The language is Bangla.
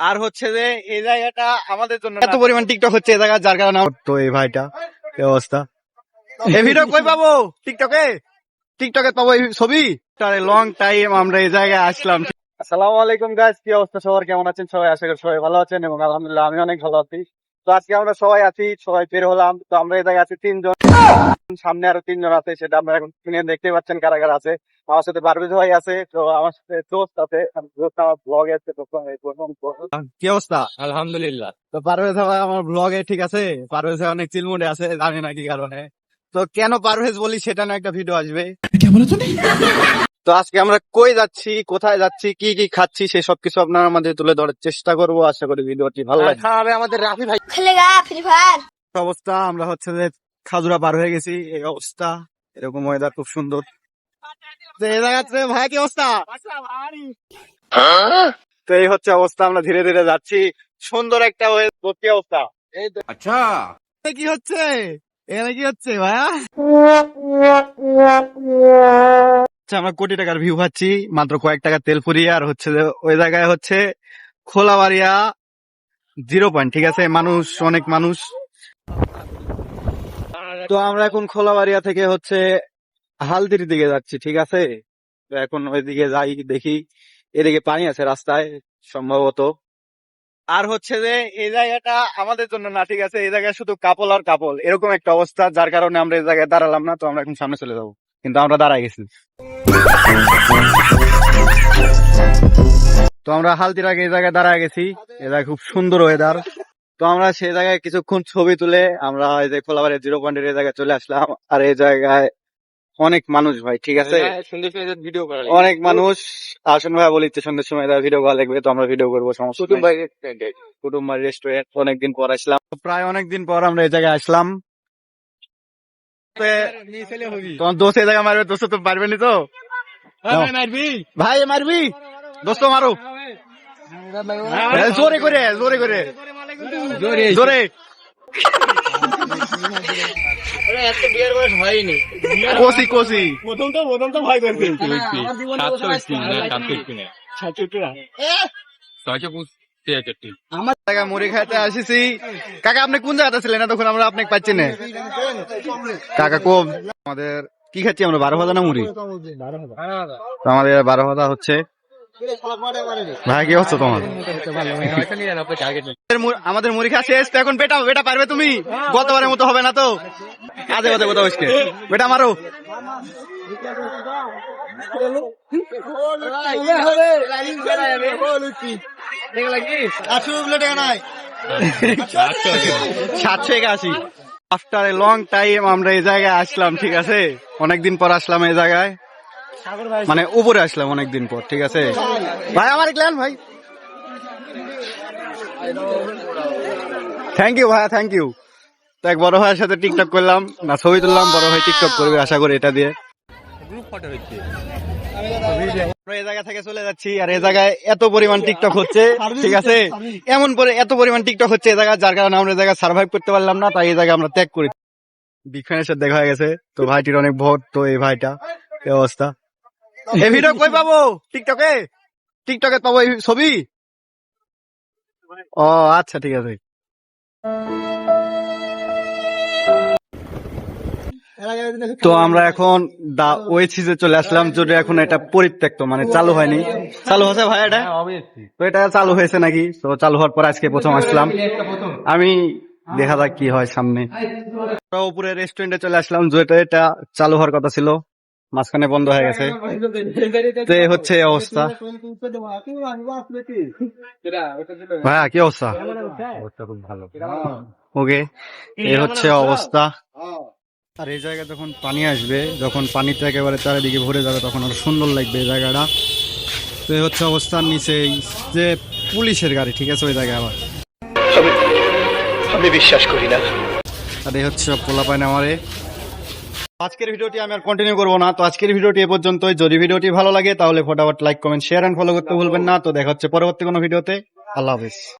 আর হচ্ছে যে এই জায়গাটা আমাদের জন্য এত পরিমাণ টিকটক হচ্ছে এই জায়গা যার কারণে তো এই ভাইটা এই অবস্থা। এই ভিডিও কই পাবো? টিকটকে টিকটকে পাবো এই ছবি? লং টাইম আমরা এই জায়গায় আসলাম। আসসালামু আলাইকুম গাইস কি অবস্থা সবার? কেমন আছেন সবাই? আশা করি সবাই ভালো আছেন এবং আলহামদুলিল্লাহ আমি অনেক ভালো আছি। তো আজকে আমরা সবাই আছি সবাই বের হলাম। তো আমরা জায়গায় আছি তিনজন। সামনে আরও তিনজন আছে সেটা আমরা এখন স্ক্রিনে দেখতে পাচ্ছেন কারা কারা আছে। আমার সাথে পারভেজ ভাই আছে তো আমার সাথে দোস্ত আছে। দোস্ত আমার ব্লগে আছে তো কি অবস্থা? আলহামদুলিল্লাহ। তো পারভেজ ভাই আমার ব্লগে ঠিক আছে? পারভেজ ভাই অনেক চিলমুডে আছে জানি না কি কারণে। তো কেন পারভেজ বলি সেটা না একটা ভিডিও আসবে। তো আজকে আমরা কই যাচ্ছি কোথায় যাচ্ছি কি কি খাচ্ছি সেই সব কিছু আপনার আমাদের তুলে ধরার চেষ্টা করব। আশা করি ভিডিওটি ভালো লাগে আমাদের রাফি ভাই। খেলেগা ফ্রি ফায়ার। অবস্থা? আমরা হচ্ছে যে খাজুরা পার হয়ে গেছি। এই অবস্থা এরকম ওয়েদার খুব সুন্দর। তো এই জায়গাতে ভাই কি অবস্থা? তো এই হচ্ছে অবস্থা আমরা ধীরে ধীরে যাচ্ছি। সুন্দর একটা কি অবস্থা। আচ্ছা। কি হচ্ছে? এখানে কি হচ্ছে ভাইয়া? আচ্ছা আমরা কোটি টাকার ভিউ পাচ্ছি, মাত্র কয়েক টাকা তেল ফুরিয়ে, আর হচ্ছে যে ওই জায়গায় হচ্ছে খোলাবাড়িয়া জিরো পয়েন্ট ঠিক আছে? মানুষ, অনেক মানুষ। তো আমরা এখন খোলা খোলাবাড়িয়া থেকে হচ্ছে হালদির দিকে যাচ্ছি, ঠিক আছে? তো এখন ওইদিকে যাই, দেখি। এদিকে পানি আছে রাস্তায়, সম্ভবত। আর হচ্ছে যে এই জায়গাটা আমাদের জন্য না, ঠিক আছে? এই জায়গায় শুধু কাপল আর কাপল, এরকম একটা অবস্থা, যার কারণে আমরা এই জায়গায় দাঁড়ালাম না, তো আমরা এখন সামনে চলে যাব। কিন্তু আমরা দাঁড়াই গেছি। তো আমরা হালদির আগে এই জায়গায় দাঁড়ায় গেছি। এই জায়গায় খুব সুন্দর ওয়েদার তো আমরা সেই জায়গায় কিছুক্ষণ ছবি তুলে আমরা এই যে খোলাবাড়ি জিরো পয়েন্টের এই জায়গায় চলে আসলাম। আর এই জায়গায় অনেক মানুষ ভাই ঠিক আছে? ভিডিও অনেক মানুষ। আসন ভাই বলি সন্ধ্যের সময় ভিডিও করা লাগবে তো আমরা ভিডিও করব সমস্যা কুটুম ভাই কুটুম্বার রেস্টুরেন্ট অনেকদিন পর আসলাম। প্রায় অনেকদিন পর আমরা এই জায়গায় আসলাম। তোমার দোস্ত এই মারবে দোস্ত তো পারবে নি তো। ভাই মারবি? দোস্ত মারো। জোরে করে জোরে করে। জোরে এত বিয়ের হয়নি। কষি কষি। প্রথম তো প্রথম তো ভয় করতে সাতশো সাতশো ছয়শো তিয়াত্তরটি আমার মুড়ি খাইতে আসিছি কাকা আপনি কোন জায়গাতে ছিলেন তখন আমরা আপনাকে পাচ্ছি না কাকা কম আমাদের কি খাচ্ছি আমরা বারো ভাজা না মুড়ি তো আমাদের বারো ভাজা হচ্ছে ভাই কি হচ্ছে তোমার আমাদের মুড়ি খাওয়া শেষ তো এখন বেটা বেটা পারবে তুমি গতবারের মতো হবে না তো কাজে কথা কথা বসকে বেটা মারো সাতশো। একাশি। আফটার এ লং টাইম আমরা এই জায়গায় আসলাম ঠিক আছে? অনেকদিন পর আসলাম এই জায়গায়। মানে উপরে আসলাম অনেকদিন পর ঠিক আছে? ভাই আমার ক্লান ভাই। থ্যাংক ইউ ভাইয়া থ্যাংক ইউ তো এক বড় ভাইয়ের সাথে টিকটক করলাম না ছবি তুললাম বড় ভাই টিকটক করবে আশা করি এটা দিয়ে। আমরা এই জায়গা থেকে চলে যাচ্ছি আর এই জায়গায় এত পরিমাণ টিকটক হচ্ছে ঠিক আছে? এমন পরে এত পরিমাণ টিকটক হচ্ছে এই জায়গায় যার কারণে আমরা এই জায়গায় সার্ভাইভ করতে পারলাম না তাই এই জায়গায় আমরা ত্যাগ করি। বিগ ফ্যানের সাথে দেখা হয়ে গেছে তো ভাইটির অনেক ভোট তো এই ভাইটা এই অবস্থা। এই ভিডিও কই পাবো? টিকটকে টিকটকে পাবো এই ছবি? ও আচ্ছা ঠিক আছে। তো আমরা এখন দা ওয়েসিসে চলে আসলাম যেটা এখন এটা পরিত্যক্ত মানে চালু হয়নি। চালু হয়েছে ভাই এটা? তো এটা চালু হয়েছে নাকি? তো চালু হওয়ার পর আজকে প্রথম আসলাম। আমি দেখা যাক কি হয় সামনে। আমরা উপরে রেস্টুরেন্টে চলে আসলাম যেটা এটা চালু হওয়ার কথা ছিল। মাঝখানে বন্ধ হয়ে গেছে। তো এই হচ্ছে এই অবস্থা। ভাইয়া কি অবস্থা? ওকে এই হচ্ছে অবস্থা। আর এই জায়গায় যখন পানি আসবে যখন পানিতে একেবারে চারিদিকে ভরে যাবে তখন আরও সুন্দর লাগবে এই জায়গাটা। তো এই হচ্ছে অবস্থান নিচে যে পুলিশের গাড়ি ঠিক আছে? ওই জায়গায় আবার। আমি বিশ্বাস করি না। আর এই হচ্ছে সব পোলা পায় আমারে। আজকের ভিডিওটি আমি আর কন্টিনিউ করব না। তো আজকের ভিডিওটি এ পর্যন্তই। যদি ভিডিওটি ভালো লাগে তাহলে ফটাফট like comment share and follow করতে ভুলবেন না। তো দেখা হচ্ছে পরবর্তী কোনো ভিডিওতে। আল্লাহ হাফিজ।